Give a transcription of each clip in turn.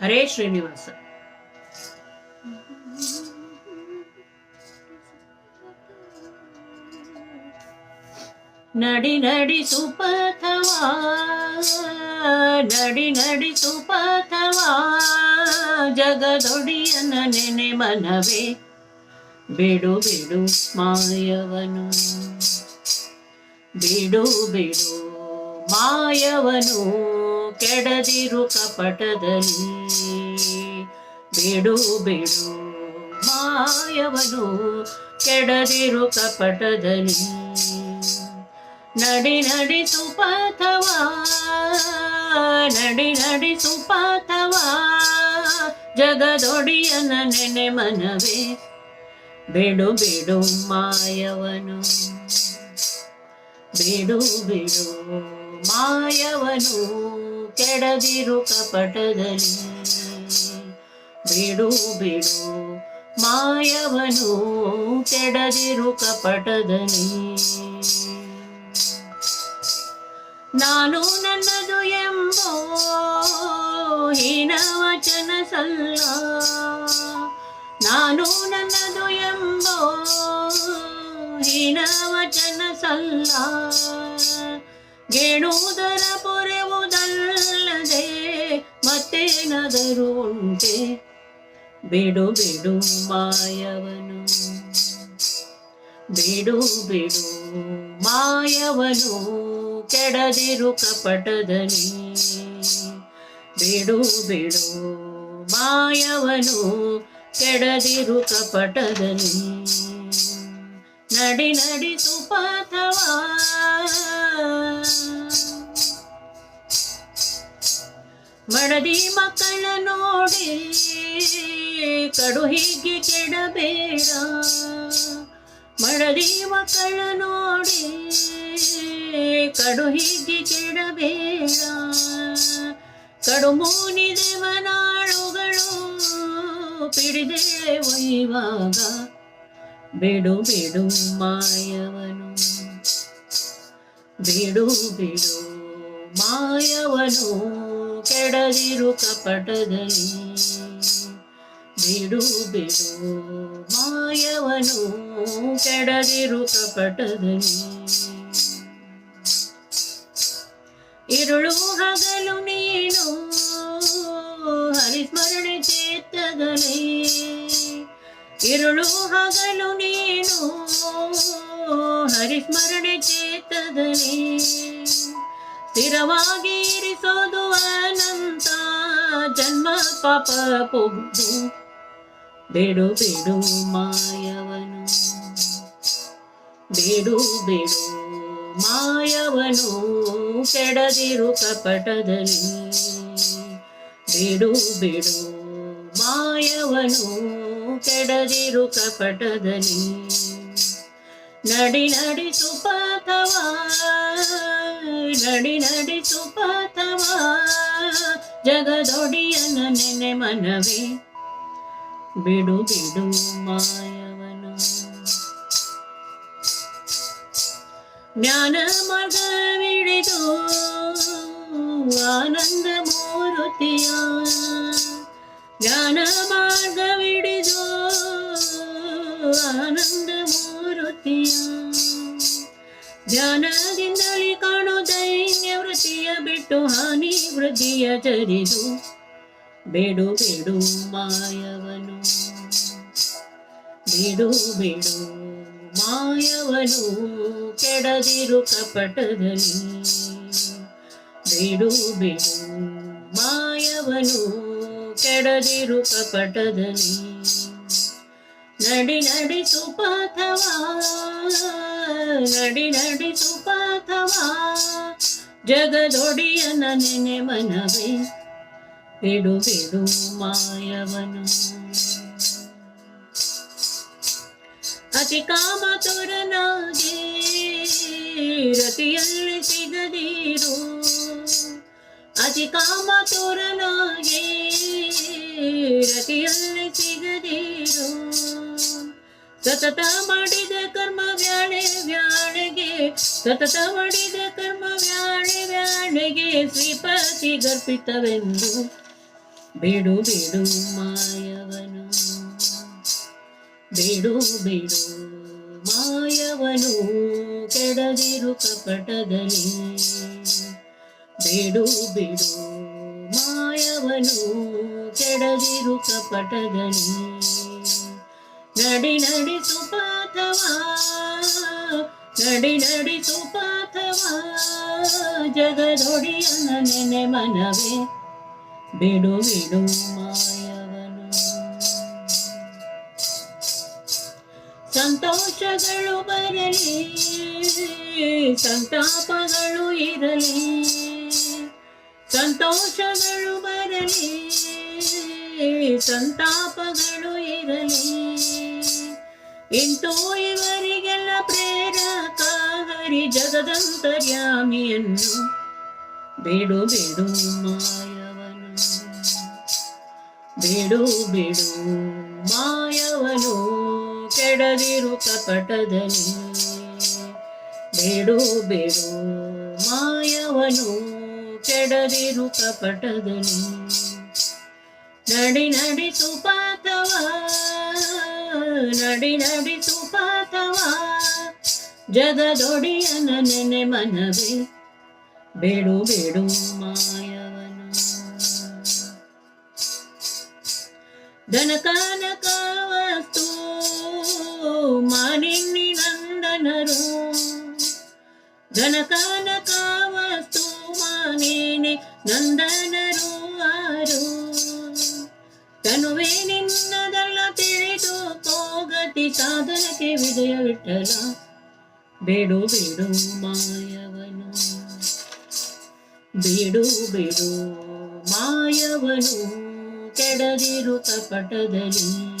ಹರೇ ಶ್ರೀನಿವಾಸ ನಡಿ ನಡಿ ಸುಪಥವಾ ನಡಿ ನಡಿ ಸುಪಥವಾ ಜಗದೊಡಿಯನ ನೆನೆ ಮನವೇ ಬಿಡು ಬಿಡು ಮಾಯವನು ಬಿಡು ಬಿಡು ಮಾಯವನು ಕೆಡದಿರು ಕಪಟದಲ್ಲಿ. ಬಿಡು ಬಿಡು, ಮಾಯವನು ಕೆಡದಿರು ಕಪಟದಲ್ಲಿ. ನಡಿ ನಡಿ ಸುಪಥವಾ ನಡಿ ನಡಿ ಸುಪಥವಾ ಜಗದೊಡಿಯನ ನೆನೆ ಮನವೇ. ಬಿಡು ಬಿಡು, ಮಾಯವನು, ಬಿಡು ಬಿಡು, ಮಾಯವನು. ಕೆಡದಿರು ಕಪಟದಲ್ಲಿ ಬಿಡು ಬಿಡು, ಮಾಯವನು ಕೆಡದಿರು ಕಪಟದಲ್ಲಿ ನಾನು ನನ್ನದು ಎಂಬೋ ಹೀನ ವಚನ ಸಲ್ಲ. ನಾನು ನನ್ನದು ಎಂಬೋ ಹೀನ ವಚನ ಸಲ್ಲ. ಗೇಣುವುದರ ಮತ್ತೇನಾದರೂ ಉಂಟೆ? ಬಿಡು ಬಿಡು, ಮಾಯವನು. ಬಿಡು ಬಿಡು, ಮಾಯವನು. ಕೆಡದಿರು ಕಪಟದಲ್ಲಿ ಬಿಡು ಬಿಡು, ಮಾಯವನು. ಕೆಡದಿರು ಕಪಟದಲ್ಲಿ ನಡಿ ನಡಿ ಸುಪಥವಾ ಮಡದಿ ಮಕ್ಕಳ ನೋಡಿ ಕಡು ಹೀಗೆ ಕೆಡಬೇಡ. ಮಡದಿ ಮಕ್ಕಳ ನೋಡಿ ಕಡು ಹೀಗೆ ಕೆಡಬೇಡ. ಕಡು ಮೂನಿ ದೇವನಾಳುಗಳು ಪಿಡಿದೆ ಒಯ್ಯುವಾಗ ಬಿಡು ಬಿಡು ಮಾಯವನು. ಬಿಡು ಬಿಡು ಮಾಯವನು. ಕೆಡದಿರು ಕಪಟದಲ್ಲಿ. ಬಿಡು ಬಿಡು, ಮಾಯವನು ಕೆಡದಿರು ಕಪಟದಲ್ಲಿ. ಇರುಳು ಹಗಲು ನೀನು ಹರಿಸ್ಮರಣೆ ಚೇತದಲ್ಲಿ. ಇರುಳು ಹಗಲು ನೀನು ಹರಿಸ್ಮರಣೆ ಚೇತದಲ್ಲಿ. ಸ್ಥಿರವಾಗಿ ಇರಿಸೋದು ಅನಂತ. ಜನ್ಮ ಪಾಪ ಪೊಗ್ದು ಬೇಡು ಬೇಡು, ಮಾಯವನು. ಬೇಡು ಬೇಡು, ಮಾಯವನು. ಕೆಡದಿರು ಕಪಟದಲ್ಲಿ ಬೇಡು ಬೇಡು, ಮಾಯವನು. ಕೆಡದಿರು ಕಪಟದಲ್ಲಿ ನಡಿ ನಡಿ ಸುಪಥವಾ ನಡಿ ನಡಿ ಸುಪಥವಾ ಜಗದೊಡಿಯನ ನೆನೆ ಮನವೇ. ಬಿಡು ಬಿಡು ಮಾಯವನು ಜ್ಞಾನ ಮಗವಿಡಿದು ಆನಂದ ಮೂರುತಿಯ. ಜ್ಞಾನ ಮಾರ್ಗವಿಡಿದು ಆನಂದ ಮೂರುತಿಯ ಧ್ಯಾನದಿಂದಲೇ ಕಾಣೋ ದೈನ್ಯ ವೃತ್ತಿಯ ಬಿಟ್ಟು ಹಾನಿ ವೃದ್ಧಿಯ ಜರಿದು. ಬೇಡು ಬೇಡು, ಮಾಯವನು. ಬಿಡು ಬಿಡು, ಮಾಯವನು. ಕೆಡದಿರು ಕಪಟದಲ್ಲಿ. ಬಿಡು ಬಿಡು, ಮಾಯವನು. ಕೆಡದಿರು ಕಪಟದಲ್ಲಿ. ನಡಿ ನಡಿ ಸುಪಥವಾ ನಡಿ ನಡಿ ಸುಪಥವಾ ಜಗದೊಡಿಯನ ನೆನೆ ಮನವೇ, ಬಿಡು ಬಿಡು ಮಾಯವನು. ಅತಿ ಕಾಮತುರನಾಗಿ, ರತಿಯಲ್ಲಿ ಸಿಗದಿರು. ಅತಿ ಕಾಮತುರನಾಗಿ, ರತಿಯಲ್ಲಿ ಸಿಗದಿರು. ಸತತ ಮಾಡಿದ ಕರ್ಮ ವ್ಯಾಳೆ ವ್ಯಾಳೆಗೆ ಸತತ ಮಾಡಿದ ಕರ್ಮ ವ್ಯಾಳೆ ವ್ಯಾಳೆಗೆ ಶ್ರೀಪತಿ ಗರ್ಪಿತವೆಂದು. ಬೇಡು ಬೇಡು, ಮಾಯವನು. ಬೇಡು ಬೇಡು, ಮಾಯವನು. ಕೆಡದಿರು ಕಪಟದಲ್ಲಿ. ಬೇಡು, ಬಿಡು, ಮಾಯವನು. ಕೆಡದಿರು ಕಪಟದಲ್ಲಿ. ನಡಿ ನಡಿಸು ಪಾಥವಾ ನಡಿ ನಡಿಸು ಪಾಥವಾ ಜಗದೊಡಿಯನ ನೆನೆ ಮನವೇ. ಬಿಡು ಬಿಡು ಮಾಯವನು. ಸಂತೋಷಗಳು ಬರಲಿ, ಸಂತಾಪಗಳು ಇರಲಿ. ಸಂತೋಷಗಳು ಬರಲಿ ಸಂತಾಪಗಳು ಇರಲಿ. ಇಂತೂ ಇವರಿಗೆಲ್ಲ ಪ್ರೇರಕ ಹರಿ ಜಗದಂತರ್ಯಾಮಿಯನ್ನು. ಬೇಡು ಬೇಡು, ಮಾಯವನು. ಬೇಡು, ಬಿಡು, ಮಾಯವನು. ಕೆಡದಿರು ಕಪಟದಲ್ಲಿ. ಬೇಡು ಬೇಡು, ಮಾಯವನು. ಕೆಡದಿರು ಕಪಟದಲ್ಲಿ. ನಡಿ ನಡಿಸು ಪಾತವ ನಡಿ ನಡಿಸು ಪಾತವ ಜಗದೊಡಿಯನ ನೆನೆ ಮನವಿ, ಬೇಡು ಬೇಡು ಮಾಯವನು. ಧನಕಾನಕ ವಸ್ತು ಮಾನಿನ್ನಿ ನಂದನರು. ಧನಕಾನಕ ವಸ್ತು ಮಾನಿನಿ ನಂದನರು, ಆರು. ಸಾಧನಕ್ಕೆ ವಿಜಯ ವಿಠಲ. ಬೇಡು ಬೇಡು ಮಾಯವನು. ಬೇಡು ಬೇಡು ಮಾಯವನು ಕೆಡದಿರು ಕಪಟದಲ್ಲಿ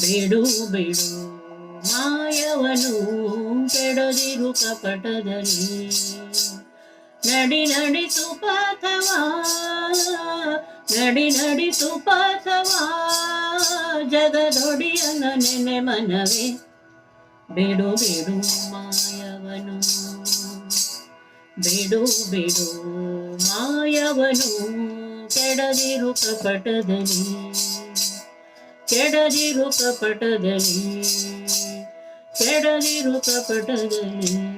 ಬೇಡು ಬೇಡು ಮಾಯವನು ಕೆಡದಿರು ಕಪಟದಲ್ಲಿ ನಡಿ ನಡಿತು ಪಾಥವಾ ನಡಿ ನಡಿತು ಪಾಥವಾ ಜಗದೊಡಿಯನ ನೆನೆ ಮನವೇ. ಬಿಡು ಬಿಡು ಮಾಯವನು, ಬಿಡು ಬಿಡು ಮಾಯವನು, ಕೆಡದಿರು ಕಪಟದಲ್ಲಿ ಕೆಡದಿರು ಕಪಟದಲ್ಲಿ ಕೆಡದಿರು ಕಪಟದಲ್ಲಿ.